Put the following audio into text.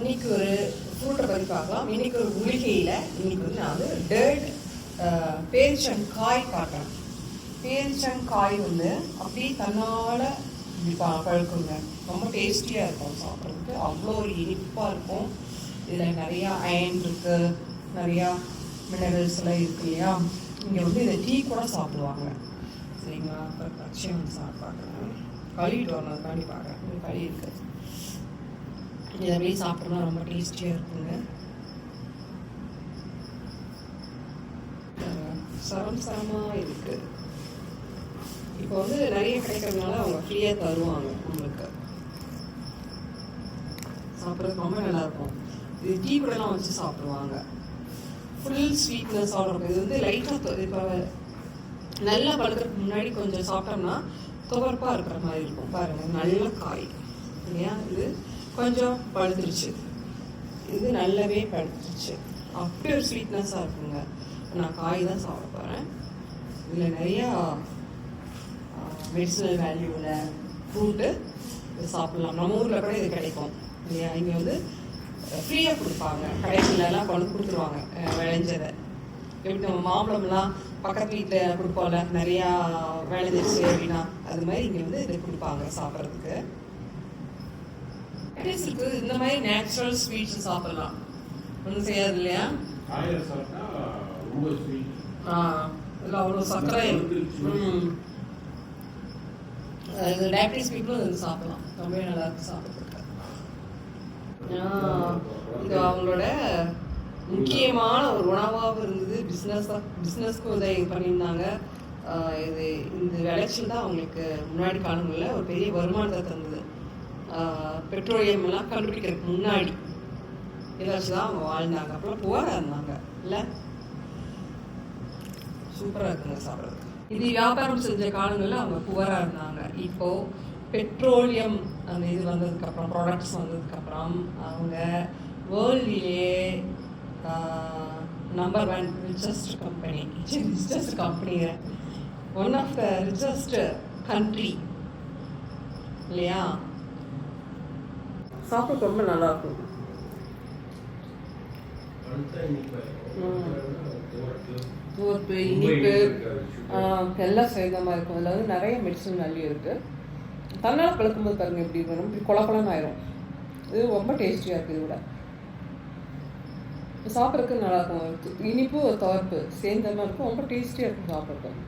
இன்னைக்கு ஒரு ஃப்ரூட்டை பற்றி பார்க்கலாம். இன்னைக்கு ஒரு மூலிகையில் இன்னைக்கு வந்து நான் வந்து டேர்ட் பேரிச்சங்காய் காட்டுறேன். பேரிச்சங்காய் வந்து அப்படியே தன்னால் இப்படி பா பழுக்குங்க. ரொம்ப டேஸ்டியாக இருக்கும். சாப்பிட்றதுக்கு அவ்வளோ ஒரு இனிப்பாக இருக்கும். இதில் நிறையா அயன் இருக்குது நிறையா மினரல்ஸ் எல்லாம் இருக்கு இல்லையா? இங்கே வந்து இதை டீ கூட சாப்பிடுவாங்க. சரிங்களா? அப்புறம் பச்சை வந்து சாப்பிட்டு பார்க்குறேன் கழுவிட்டு வரணும்காண்டி பார்க்குறேன் கழுவி இருக்குது இதமாரி சாப்பிடணும் ரொம்ப டேஸ்டியாக இருக்குங்க. சரம் சரமாக இருக்கு. இப்போ வந்து நிறைய கிடைக்கிறதுனால அவங்க ஃப்ரீயாக தருவாங்க நம்மளுக்கு. சாப்பிட்றதுக்கு ரொம்ப நல்லாயிருக்கும் இது டீ கூடலாம் வச்சு சாப்பிடுவாங்க. ஃபுல் ஸ்வீட்னஸ் ஆர்டர் இது வந்து லைட்டாக இப்போ நல்லா பழுக்கிறதுக்கு முன்னாடி கொஞ்சம் சாப்பிட்டோம்னா துவர்ப்பாக இருக்கிற மாதிரி இருக்கும். பாருங்க நல்ல காய். இல்லையா? இது கொஞ்சம் பழுத்துருச்சு இது நல்லாவே பழுத்துருச்சு அப்படி ஒரு ஸ்வீட்னஸாக இருக்குங்க. நான் காய் தான் சாப்பிட போகிறேன் இதில் நிறையா மெடிசனல் வேல்யூவில் ஃப்ரூட்டு இது சாப்பிட்லாம். நம்ம ஊரில் கூட இது கிடைக்கும். இல்லையா? இங்கே வந்து ஃப்ரீயாக கொடுப்பாங்க. கடைகளெல்லாம் கொண்டு கொடுத்துருவாங்க. விளைஞ்சதை. எப்படி நம்ம மாம்பழம்லாம் பக்கத்து வீட்டில் கொடுப்போம்ல நிறையா விளைஞ்சிருச்சு அப்படின்னா அது மாதிரி இங்கே வந்து இது கொடுப்பாங்க சாப்பிட்றதுக்கு. இருக்கு இந்த மாதிரி நேச்சுரல் ஸ்வீட்ஸ் சாப்பிடலாம். ஒன்றும் செய்யாது இல்லையா? ஆ இதில் அவ்வளோ சர்க்கரை இது டயபிட்டிஸ் பீப்புளும் இது சாப்பிடலாம். ரொம்பவே நல்லா இருக்கு சாப்பிட்றதுக்கு. இது அவங்களோட முக்கியமான ஒரு உணவாகவும் இருந்தது. பிஸ்னஸாக பிஸ்னஸ்க்கும் இதை இது பண்ணியிருந்தாங்க. இது இந்த விளைச்சல் தான் அவங்களுக்கு முன்னாடி காலங்களில் ஒரு பெரிய வருமானத்தை தந்தது. பெட்ரோலியம் எல்லாம் கண்டுபிடிக்கிறதுக்கு முன்னாடி இதை வச்சு தான் அவங்க வாழ்ந்தாங்க. அப்புறம் புவராக இருந்தாங்க. இல்லை? சூப்பராக இருக்குங்க சாப்பிட்றதுக்கு. இது வியாபாரம் செஞ்ச காலங்களில் அவங்க புவராக இருந்தாங்க. இப்போ பெட்ரோலியம் அந்த இது வந்ததுக்கப்புறம் ப்ராடக்ட்ஸ் வந்ததுக்கப்புறம் அவங்க வேர்ல்ட்லேயே number one richest company richest கம்பெனிங்கிற one of the richest country இல்லையா? சாப்பிட ரொம்ப நல்லா இருக்கும். தூர்ப்பு இனிப்பு எல்லாம் சேர்ந்தமாக இருக்கும். அதில் வந்து நிறைய மெடிசன் வேல்யூ இருக்குது தன்னால் பழுக்கும்போது பாருங்க எப்படி இருக்கும் இப்படி கொல கொலன்னு ஆயிரும். இது ரொம்ப டேஸ்டியாக இருக்குது இது விட சாப்பிட்றதுக்கு நல்லா இருக்கும் இனிப்பு ஒரு துவர்ப்பு. சேர்ந்த மாதிரி இருக்கும். ரொம்ப டேஸ்டியாக இருக்கும் சாப்பிட்றதுக்கு.